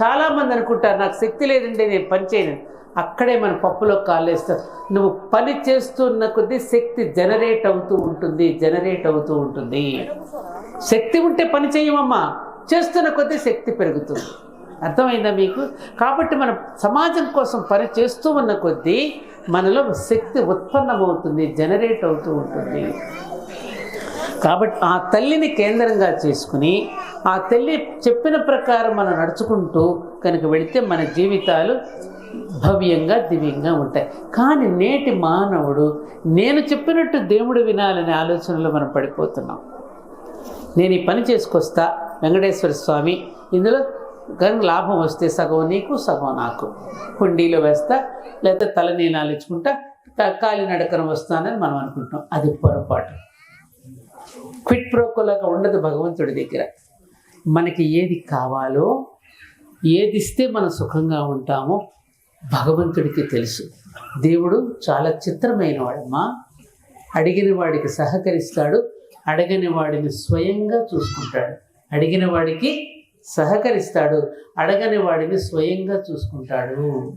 చాలా మంది అనుకుంటారు నాకు శక్తి లేదండి నేను పని చేయను. అక్కడే మన పప్పులో కాలేస్తాం. నువ్వు పని చేస్తున్న కొద్దీ శక్తి జనరేట్ అవుతూ ఉంటుంది జనరేట్ అవుతూ ఉంటుంది. శక్తి ఉంటే పని చేయమమ్మా. చేస్తున్న కొద్దీ శక్తి పెరుగుతుంది. అర్థమైందా మీకు? కాబట్టి మనం సమాజం కోసం పని చేస్తూ ఉన్న కొద్దీ మనలో శక్తి ఉత్పన్నమవుతుంది జనరేట్ అవుతూ ఉంటుంది. కాబట్టి ఆ తల్లిని కేంద్రంగా చేసుకుని ఆ తల్లి చెప్పిన ప్రకారం మనం నడుచుకుంటూ కనుక వెళితే మన జీవితాలు భవ్యంగా దివ్యంగా ఉంటాయి. కానీ నేటి మానవుడు నేను చెప్పినట్టు దేవుడు వినాలనే ఆలోచనలో మనం పడిపోతున్నాం. నేను ఈ పని చేసుకొస్తా వెంకటేశ్వర స్వామి ఇందులో కనుక లాభం వస్తే సగం నీకు సగం నాకు. హుండీలో వేస్తా లేకపోతే తలనీలాలు ఇచ్చుకుంటా కా- కాలి నడకన వస్తానని మనం అనుకుంటాం అది పొరపాటు. క్విట్ ప్రోకోలాగా ఉండదు భగవంతుడి దగ్గర. మనకి ఏది కావాలో ఏది ఇస్తే మనం సుఖంగా ఉంటామో భగవంతుడికి తెలుసు. దేవుడు చాలా చిత్రమైన వాడమ్మా అడిగిన వాడికి సహకరిస్తాడు అడగని వాడిని స్వయంగా చూసుకుంటాడు. అడిగిన వాడికి సహకరిస్తాడు అడగని వాడిని స్వయంగా చూసుకుంటాడు.